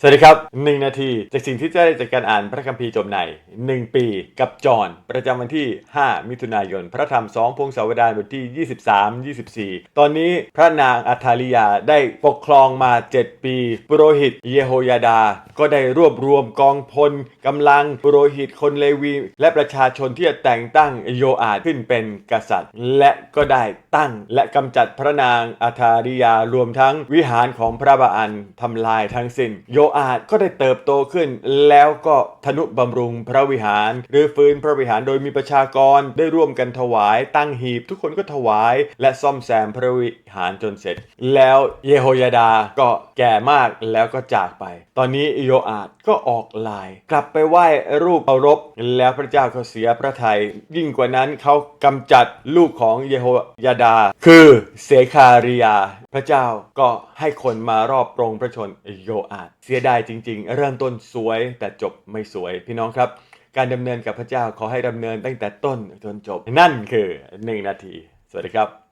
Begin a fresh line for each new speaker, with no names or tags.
สวัสดีครับ 1 นาที จากสิ่งที่จะได้จากการอ่านพระคัมภีร์จบใน 1 ปีกับจอนประจำวันที่ 5 มิถุนายน พระธรรม2พงศาวดารบทที่ 23 24 ตอนนี้พระนางอัธาลิยาได้ปกครองมา 7 ปี ปุโรหิตเยโฮยาดา ก็ได้รวบรวมกองพลกำลังปุโรหิตคนเลวี และประชาชนที่จะแต่งตั้งโยอาดขึ้นเป็นกษัตริย์ และก็ได้ตั้งและกำจัดพระนางอัธาริยารวมทั้งวิหารของพระบาอันทำลายทั้งสิ้นโยอาก็ได้เติบโตขึ้น แล้วก็ทนุบำรุงพระวิหาร หรือฟื้นพระวิหารโดยมีประชากรได้ร่วมกันถวายตั้งหีบ ทุกคนก็ถวาย และซ่อมแซมพระวิหารจนเสร็จ แล้วเยโฮยาดาก็แก่มากแล้วก็จากไป ตอนนี้โยอาดก็ออกลาย กลับไปไหว้รูปเคารพแล้วพระเจ้าเขาเสียพระทัยยิ่งกว่านั้นเขากำจัดลูกของเยโฮยาดา คือเสคาริยา ระเจ้าก็ให้คนมารอบปรงพระชนโยอาดเสียดายจริง ๆ เริ่มต้นสวยแต่จบไม่สวยพี่น้องครับ การดำเนินกับพระเจ้าขอให้ดำเนินตั้งแต่ต้นจนจบนั่นคือ 1 นาที สวัสดีครับ